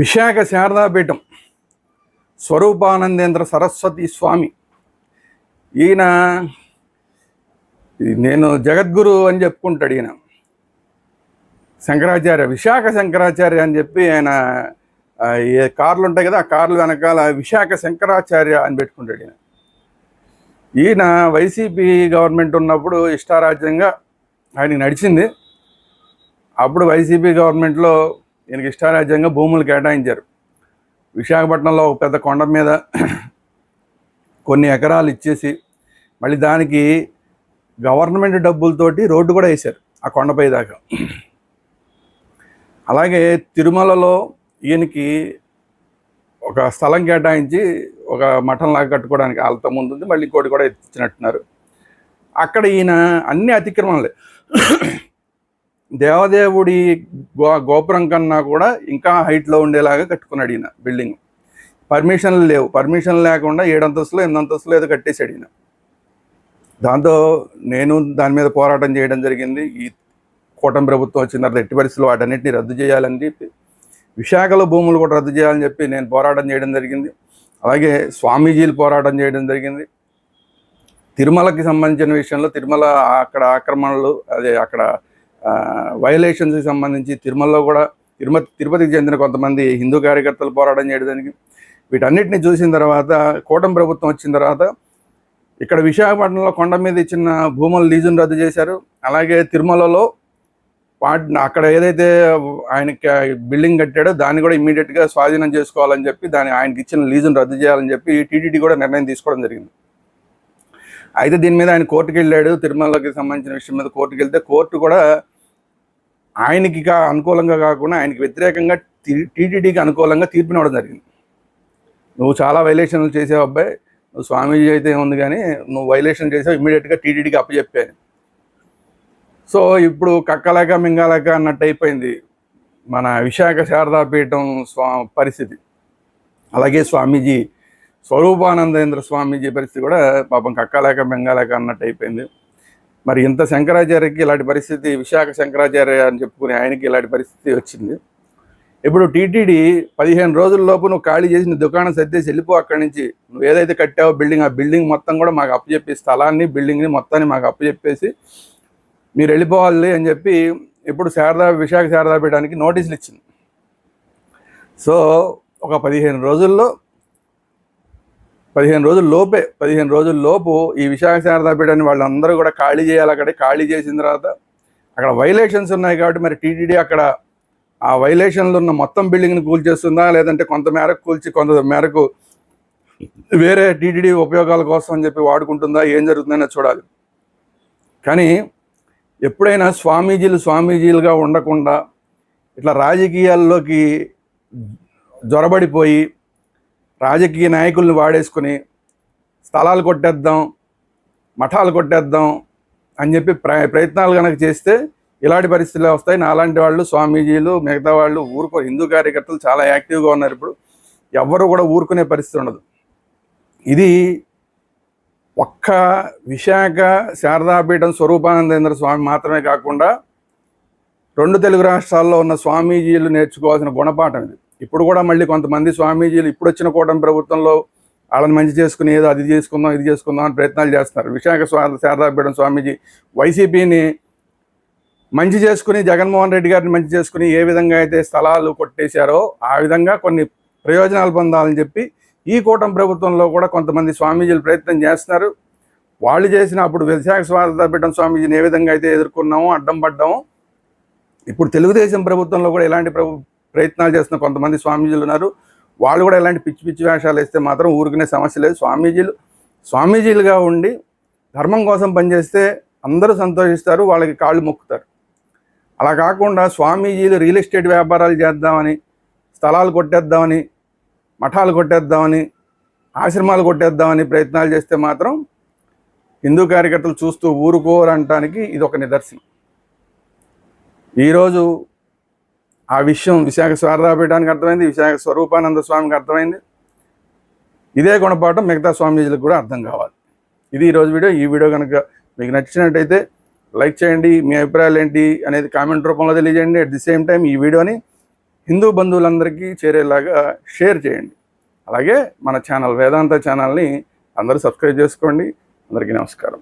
విశాఖ శారదాపీఠం స్వరూపానందేంద్ర సరస్వతి స్వామి. ఈయన నేను జగద్గురు అని చెప్పుకుంటాడు ఈయన. శంకరాచార్య విశాఖ శంకరాచార్య అని చెప్పి ఆయన ఏ కార్లు ఉంటాయి కదా ఆ కార్లు వెనకాల విశాఖ శంకరాచార్య అని పెట్టుకుంటాడు ఈయన. ఈయన వైసీపీ గవర్నమెంట్ ఉన్నప్పుడు ఇష్టారాజ్యంగా ఆయన నడిచింది. అప్పుడు వైసీపీ గవర్నమెంట్లో ఈయనకి ఇష్టారాజ్యంగా భూములు కేటాయించారు. విశాఖపట్నంలో ఒక పెద్ద కొండ మీద కొన్ని ఎకరాలు ఇచ్చేసి మళ్ళీ దానికి గవర్నమెంట్ డబ్బులతోటి రోడ్డు కూడా వేశారు ఆ కొండపై దాకా. అలాగే తిరుమలలో ఈయనకి ఒక స్థలం కేటాయించి ఒక మఠంలాగా కట్టుకోవడానికి వాళ్ళతో ముందు ఉంది మళ్ళీ ఇంకోటి కూడా ఇచ్చినట్టున్నారు. అక్కడ ఈయన అన్ని అతిక్రమణలే దేవదేవుడి గో గోపురం కన్నా కూడా ఇంకా హైట్లో ఉండేలాగా కట్టుకున్నాడు ఈయన బిల్డింగ్. పర్మిషన్లు లేవు. పర్మిషన్ లేకుండా ఏడంతస్తులు ఎనిమిదంతస్తులు ఏదో కట్టేశాడు ఈయన. దాంతో నేను దాని మీద పోరాటం చేయడం జరిగింది. ఈ కూటమి ప్రభుత్వం వచ్చిన తర్వాత ఎట్టి పరిస్థితుల్లో వాటన్నిటిని రద్దు చేయాలని చెప్పి విశాఖలో భూములు కూడా రద్దు చేయాలని చెప్పి నేను పోరాటం చేయడం జరిగింది. అలాగే స్వామీజీలు పోరాటం చేయడం జరిగింది. తిరుమలకి సంబంధించిన విషయంలో తిరుమల అక్కడ ఆక్రమణలు అదే అక్కడ వైలేషన్స్కి సంబంధించి తిరుమలలో కూడా తిరుమతి తిరుపతికి చెందిన కొంతమంది హిందూ కార్యకర్తలు పోరాటం చేయడానికి వీటన్నిటిని చూసిన తర్వాత కూటమి ప్రభుత్వం వచ్చిన తర్వాత ఇక్కడ విశాఖపట్నంలో కొండ మీద ఇచ్చిన భూములు లీజును రద్దు చేశారు. అలాగే తిరుమలలో వాటిని అక్కడ ఏదైతే ఆయనకి బిల్డింగ్ కట్టాడో దాన్ని కూడా ఇమీడియట్గా స్వాధీనం చేసుకోవాలని చెప్పి దాని ఆయనకి ఇచ్చిన లీజును రద్దు చేయాలని చెప్పి టీటీడీ కూడా నిర్ణయం తీసుకోవడం జరిగింది. అయితే దీని మీద ఆయన కోర్టుకి వెళ్ళాడు తిరుమలకి సంబంధించిన విషయం మీద కోర్టుకి వెళ్తే కోర్టు కూడా ఆయనకి కా- అనుకూలంగా కాకుండా ఆయనకి వ్యతిరేకంగా టీటీడీకి అనుకూలంగా తీర్పునివ్వడం జరిగింది. నువ్వు చాలా వైలేషన్లు చేసావు అబ్బాయి. నువ్వు స్వామీజీ అయితే ఉంది కానీ నువ్వు వైలేషన్ చేసావు ఇమ్మీడియట్గా టీటీడీకి అప్పచెప్పాను. సో ఇప్పుడు కక్కలేక మింగాలేక అన్నట్టు అయిపోయింది. మన విశాఖ శారదాపీఠం స్వా పరిస్థితి. అలాగే స్వామీజీ స్వరూపానందేంద్ర స్వామీజీ పరిస్థితి కూడా పాపం కక్కలేక మింగాలేక అన్నట్టు అయిపోయింది. మరి ఇంత శంకరాచార్యకి ఇలాంటి పరిస్థితి విశాఖ శంకరాచార్య అని చెప్పుకునే ఆయనకి ఇలాంటి పరిస్థితి వచ్చింది. ఇప్పుడు టీటీడీ పదిహేను రోజుల్లోపు నువ్వు ఖాళీ చేసి నీ దుకాణం సర్దేసి వెళ్ళిపో అక్కడి నుంచి. నువ్వు ఏదైతే కట్టావో బిల్డింగ్ ఆ బిల్డింగ్ మొత్తం కూడా మాకు అప్పచెప్పి స్థలాన్ని బిల్డింగ్ని మొత్తాన్ని మాకు అప్పచెప్పేసి మీరు వెళ్ళిపోవాలి అని చెప్పి ఇప్పుడు శారదా విశాఖ శారదాపీఠానికి నోటీసులు ఇచ్చింది. సో ఒక పదిహేను రోజుల్లో పదిహేను రోజుల లోపే పదిహేను రోజుల లోపు ఈ విశాఖ శారదాపీఠాన్ని వాళ్ళందరూ కూడా ఖాళీ చేయాలి అక్కడే ఖాళీ చేసిన తర్వాత అక్కడ వైలేషన్స్ ఉన్నాయి కాబట్టి మరి టీటీడీ అక్కడ ఆ వైలేషన్లు ఉన్న మొత్తం బిల్డింగ్ని కూల్చేస్తుందా? లేదంటే కొంత మేరకు కూల్చి కొంత మేరకు వేరే టీటీడీ ఉపయోగాల కోసం అని చెప్పి వాడుకుంటుందా? ఏం జరుగుతుందనే చూడాలి. కానీ ఎప్పుడైనా స్వామీజీలు స్వామీజీలుగా ఉండకుండా ఇట్లా రాజకీయాల్లోకి జొరబడిపోయి రాజకీయ నాయకుల్ని వాడేసుకుని స్థలాలు కొట్టేద్దాం మఠాలు కొట్టేద్దాం అని చెప్పి ప్ర ప్రయత్నాలు కనుక చేస్తే ఇలాంటి పరిస్థితులు వస్తాయి. నాలాంటి వాళ్ళు స్వామీజీలు మిగతా వాళ్ళు ఊరుకో హిందూ కార్యకర్తలు చాలా యాక్టివ్గా ఉన్నారు ఇప్పుడు. ఎవ్వరు కూడా ఊరుకునే పరిస్థితి ఉండదు. ఇది ఒక్క విశాఖ శారదాపీఠం స్వరూపానందేంద్ర స్వామి మాత్రమే కాకుండా రెండు తెలుగు రాష్ట్రాల్లో ఉన్న స్వామీజీలు నేర్చుకోవాల్సిన గుణపాఠం ఇది. ఇప్పుడు కూడా మళ్ళీ కొంతమంది స్వామీజీలు ఇప్పుడు వచ్చిన కూటమి ప్రభుత్వంలో వాళ్ళని మంచి చేసుకుని ఏదో అది చేసుకుందాం ఇది చేసుకుందాం అని ప్రయత్నాలు చేస్తున్నారు. విశాఖ స్వా- శారదాపీఠం స్వామీజీ వైసీపీని మంచి చేసుకుని జగన్మోహన్ రెడ్డి గారిని మంచి చేసుకుని ఏ విధంగా అయితే స్థలాలు కొట్టేశారో ఆ విధంగా కొన్ని ప్రయోజనాలు పొందాలని చెప్పి ఈ కూటమి ప్రభుత్వంలో కూడా కొంతమంది స్వామీజీలు ప్రయత్నం చేస్తున్నారు. వాళ్ళు చేసిన అప్పుడు విశాఖ శారదాపీఠం స్వామీజీని ఏ విధంగా అయితే ఎదుర్కొన్నామో అడ్డం పడ్డామో ఇప్పుడు తెలుగుదేశం ప్రభుత్వంలో కూడా ఇలాంటి ప్రభు ప్రయత్నాలు చేస్తున్న కొంతమంది స్వామీజీలు ఉన్నారు. వాళ్ళు కూడా ఇలాంటి పిచ్చి పిచ్చి వేషాలు వేస్తే మాత్రం ఊరుకునే సమస్య లేదు. స్వామీజీలు స్వామీజీలుగా ఉండి ధర్మం కోసం పనిచేస్తే అందరూ సంతోషిస్తారు వాళ్ళకి కాళ్ళు మొక్కుతారు. అలా కాకుండా స్వామీజీలు రియల్ ఎస్టేట్ వ్యాపారాలు చేద్దామని స్థలాలు కొట్టేద్దామని మఠాలు కొట్టేద్దామని ఆశ్రమాలు కొట్టేద్దామని ప్రయత్నాలు చేస్తే మాత్రం హిందూ కార్యకర్తలు చూస్తూ ఊరుకోరంటానికి ఇది ఒక నిదర్శనం. ఈరోజు ఆ విషయం విశాఖ శారదాపీఠానికి అర్థమైంది విశాఖ స్వరూపానంద స్వామికి అర్థమైంది. ఇదే గుణపాఠం మిగతా స్వామీజీలకు కూడా అర్థం కావాలి. ఇది ఈరోజు వీడియో. ఈ వీడియో కనుక మీకు నచ్చినట్టయితే లైక్ చేయండి. మీ అభిప్రాయాలు ఏంటి అనేది కామెంట్ రూపంలో తెలియజేయండి. అట్ ది సేమ్ టైం ఈ వీడియోని హిందూ బంధువులందరికీ చేరేలాగా షేర్ చేయండి. అలాగే మన ఛానల్ వేదాంత ఛానల్ని అందరూ సబ్స్క్రైబ్ చేసుకోండి. అందరికీ నమస్కారం.